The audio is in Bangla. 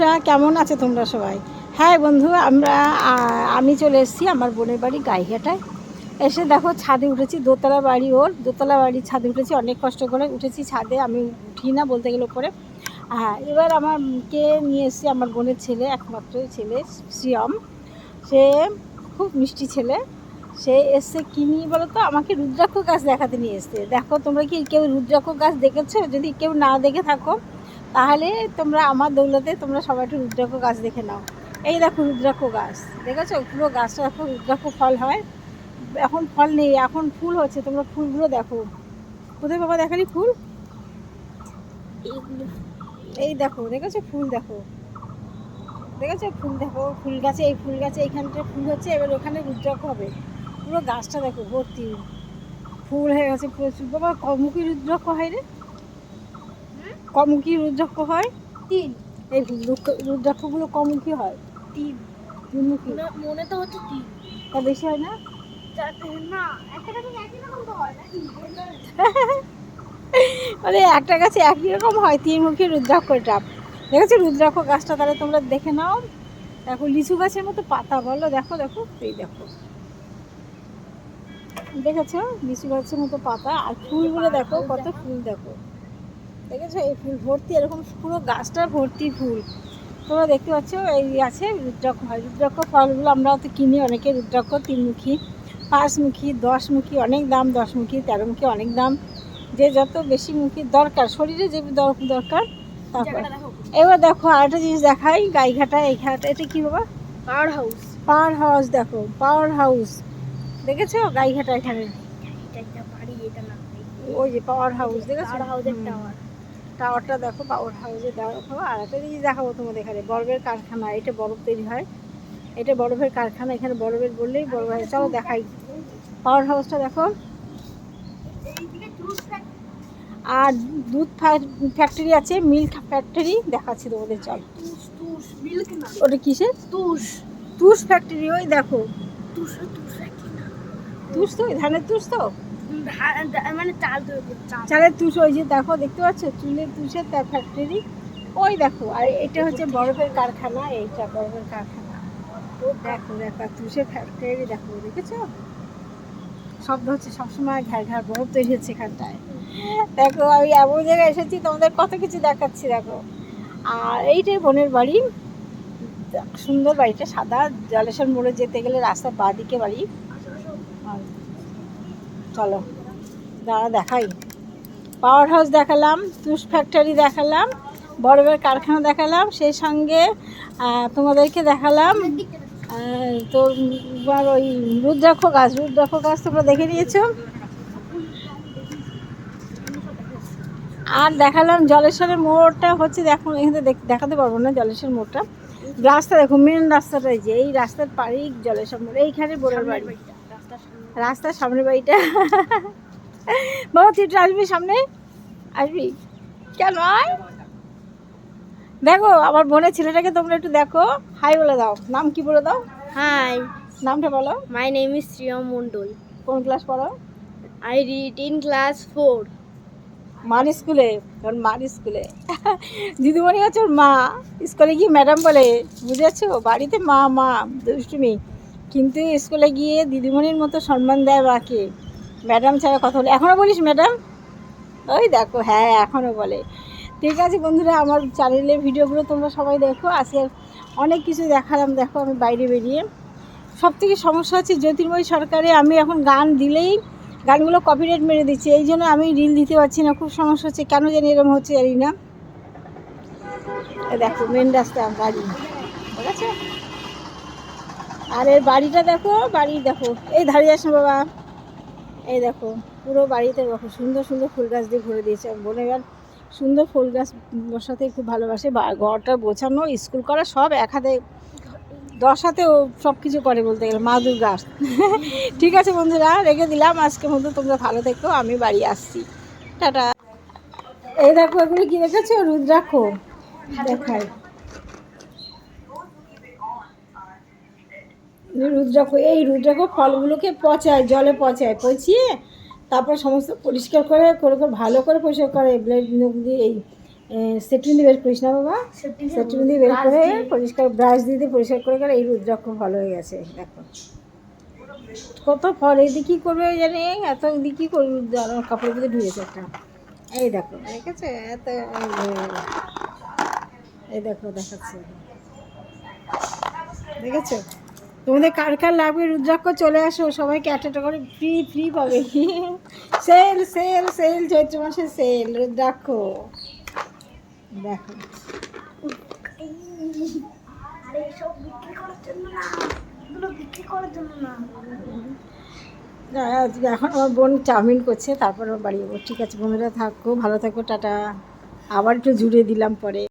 বন্ধুরা, কেমন আছে তোমরা সবাই? হ্যাঁ বন্ধু, আমরা আমি চলে এসেছি আমার বোনের বাড়ি গাইঘাটায় এসে দেখো ছাদে উঠেছি, দোতলা বাড়ি ওর। দোতলা বাড়ির ছাদে উঠেছি, অনেক কষ্ট করে উঠেছি ছাদে, আমি উঠি না বলতে গেলে উপরে। হ্যাঁ এবার আমার কে নিয়ে এসেছি, আমার বোনের ছেলে, একমাত্র ছেলে, শ্রিয়ম। সে খুব মিষ্টি ছেলে। সে এসছে কি নিয়ে বলো তো আমাকে রুদ্রাক্ষ গাছ দেখাতে নিয়ে এসছে। দেখো তোমরা কি কেউ রুদ্রাক্ষ গাছ দেখেছ? যদি কেউ না দেখে থাকো তাহলে তোমরা আমার দৌলতে তোমরা সবাই একটু রুদ্রাক্ষ গাছ দেখে নাও। এই দেখো রুদ্রাক্ষ গাছ দেখেছ? পুরো গাছটা দেখো রুদ্রাক্ষ ফল হয়। এখন ফল নেই এখন ফুল হচ্ছে তোমরা ফুলগুলো দেখো। কোথায় বাবা দেখালি ফুল? এই দেখো দেখেছ? ফুল দেখো। দেখেছ? ফুল দেখো ফুল গাছে এই ফুল গাছে এইখানটা ফুল হচ্ছে এবার ওখানে রুদ্রাক্ষ হবে। পুরো গাছটা দেখো ভর্তি। ফুল হয়ে গেছে প্রচুর। বাবা কমুখী রুদ্রাক্ষ হয় রে। কমুখী রুদ্রাক্ষ হয়? তিন। এই রুদ্র- রুদ্রাক্ষগুলো কমুখী হয়? তিন। তিনমুখী মনে- তো হচ্ছে তিন। তা বেশি হয় না? মানে একটা গাছে একই রকম হয় তিনমুখী রুদ্রাক্ষ এটা দেখেছ রুদ্রাক্ষ গাছটা? তাহলে তোমরা দেখে নাও। দেখো লিচু গাছের মতো পাতা বলো। দেখো দেখো এই দেখো। দেখেছ? লিচু গাছের মতো পাতা। আর ফুলগুলো দেখো কত ফুল দেখো। দেখেছ? এই ফুল ভর্তি এরকম পুরো গাছটা ভর্তি ফুল। তোমরা দেখতে পাচ্ছ এই আছে রুদ্রাক্ষ। হয় রুদ্রাক্ষ ফলগুলো আমরা তো কিনি অনেকে রুদ্রাক্ষ তিনমুখী পাঁচমুখী দশমুখী অনেক দাম দশমুখী তেরোমুখী অনেক দাম। যে যত বেশি মুখী দরকার শরীরে যে দরকার তারপর দেখো। এবার দেখো আরেকটা জিনিস দেখাই গাইঘাটা এই ঘাটা এটা কি বাবা? Power house. পাওয়ার হাউস দেখো পাওয়ার হাউস। দেখেছ? গাইঘাটা এখানে। ওই যে পাওয়ার হাউস দেখেছ? পাওয়ার হাউসের। টাওয়ার টাওয়ারটা দেখো পাওয়ার হাউসে দেখো আর একটা জিনিস দেখাবো তোমাদের এখানে বরফের কারখানা এটা বরফ তৈরি হয়। এটা বরফের কারখানা এখানে বরফের বললেই বরফ হয়। চলো দেখাই। পাওয়ার হাউসটা দেখো। আর দুধ ফ্যাক্টরি আছে মিল্ক ফ্যাক্টরি দেখাচ্ছি তোমাদের চল। ওটা কিসের? তুষ। তুষ ফ্যাক্টরি ওই দেখো। তুষ তুষ তো ধানের তুষ তো? মানে চাল চালের তুষ ওই যে দেখো দেখতে পাচ্ছ? চুলের তুষের তার ফ্যাক্টরি ওই দেখো আর এটা হচ্ছে বরফের কারখানা এইটা বরফের কারখানা। দেখো দেখো তুষের ফ্যাক্টরি দেখো দেখেছ? শব্দ হচ্ছে সবসময় ঘ্যার ঘ্যার বরফ তৈরি হচ্ছে এখানটায়। দেখো আমি এমন জায়গায় এসেছি তোমাদের কত কিছু দেখাচ্ছি দেখো। আর এইটাই বোনের বাড়ি। সুন্দর বাড়িটা সাদা জলেশ্বর মোড়ে যেতে গেলে রাস্তার বাঁ দিকে বাড়ি। চলো, দাঁড়া দেখাই। পাওয়ার হাউস দেখালাম তুষ ফ্যাক্টরি দেখালাম বরফের কারখানা দেখালাম, সেই সঙ্গে তোমাদেরকে দেখালাম তো ওই রুদ্রাক্ষ গাছ রুদ্রাক্ষ গাছ তোমরা দেখে নিয়েছো। আর দেখালাম জলেশ্বরের মোড়টা হচ্ছে, দেখো, এখানে দেখ- দেখাতে পারব না জলেশ্বর মোড়টা। রাস্তা দেখো মেন রাস্তাটা যে, এই রাস্তার পাড়েই জলেশ্বর মোড়, এইখানে বোরের বাড়ি। রাস্তার সামনে বাড়িটা। বাবা তুই আসবি সামনে? আসবি? কেন দেখো আমার বোনের ছেলেটাকে তোমরা একটু দেখো। হাই বলে দাও। নাম কি বলে দাও? হাই নামটা বলো। My name is Shriyam Mondal কোন ক্লাস পড়ো? I read in class four মার স্কুলে ওর মার স্কুলে। দিদিমণি হচ্ছে ওর মা। স্কুলে গিয়ে ম্যাডাম বলে বুঝেছ বাড়িতে মা মা দুষ্টুমি। কিন্তু স্কুলে গিয়ে দিদিমণির মতো সম্মান দেয় মাকে। ম্যাডাম ছাড়া কথা বলে এখনও বলিস ম্যাডাম? ওই দেখো হ্যাঁ এখনও বলে। ঠিক আছে বন্ধুরা, আমার চ্যানেলের ভিডিওগুলো তোমরা সবাই দেখো। আজকে অনেক কিছু দেখালাম, দেখো আমি বাইরে বেরিয়ে। সব থেকে সমস্যা হচ্ছে জ্যোতির্ময় সরকারে আমি এখন গান দিলেই গানগুলো কপিরাইট মেরে দিচ্ছে। এই জন্য আমি রিল দিতে পারছি না, খুব সমস্যা হচ্ছে। কেন জানি এরকম হচ্ছে জানি না। দেখো মেন রাস্তা, বাড়ি। ঠিক আছে আর এর বাড়িটা দেখো, বাড়ি দেখো। এই ধারে না বাবা। এই দেখো, পুরো বাড়িতে দেখো, সুন্দর সুন্দর ফুল গাছ দিয়ে ভরে দিয়েছে। বোনের আর সুন্দর ফুল গাছ বসাতে খুব ভালোবাসে। ঘরটা গোছানো, স্কুল করা, সব এক হাতে, দশ হাতেও সব কিছু করে বলতে গেলে, মা দুর্গা। ঠিক আছে বন্ধুরা, রেখে দিলাম। আজকে মতো তোমরা ভালো থেকো, আমি বাড়ি আসছি। টাটা। এই দেখো, এগুলো কি দেখেছ? রুদ্রাক্ষ। দেখাই। রুদ্রাক্ষ এই রুদ্রাক্ষ ফলগুলোকে পচায় জলে পচায় পচিয়ে তারপর সমস্ত পরিষ্কার করে করে করে ভালো করে পরিষ্কার করে ব্লেড দিয়ে এই সেটুন্দি বের করিস না বাবা? সেটুন দিয়ে বের করে পরিষ্কার ব্রাশ দিয়ে দিয়ে পরিষ্কার করে গেলে এই রুদ্রাক্ষ ভালো হয়ে গেছে দেখো। কত ফল এই দিয়ে কী করবে জানি? এত দিয়ে কী করবে আমার কাপড়ের ভিতরে ঢুকেছে একটা। এই দেখো দেখেছ এত এই দেখো দেখাচ্ছে। দেখেছ তোমাদের কার কার লাগবে রুদ্রাক্ষ চলে আসো? সবাইকে একটা করে ফ্রি ফ্রি পাবে। সেল সেল সেল চৈত্র মাসে সেল রুদ্রাক্ষ। দেখো। এখন আমার বোন চাউমিন করছে, তারপর বাড়ি যাব। ঠিক আছে, বন্ধুরা থাকো, ভালো থাকো, টাটা। আবার একটু জুড়ে দিলাম পরে।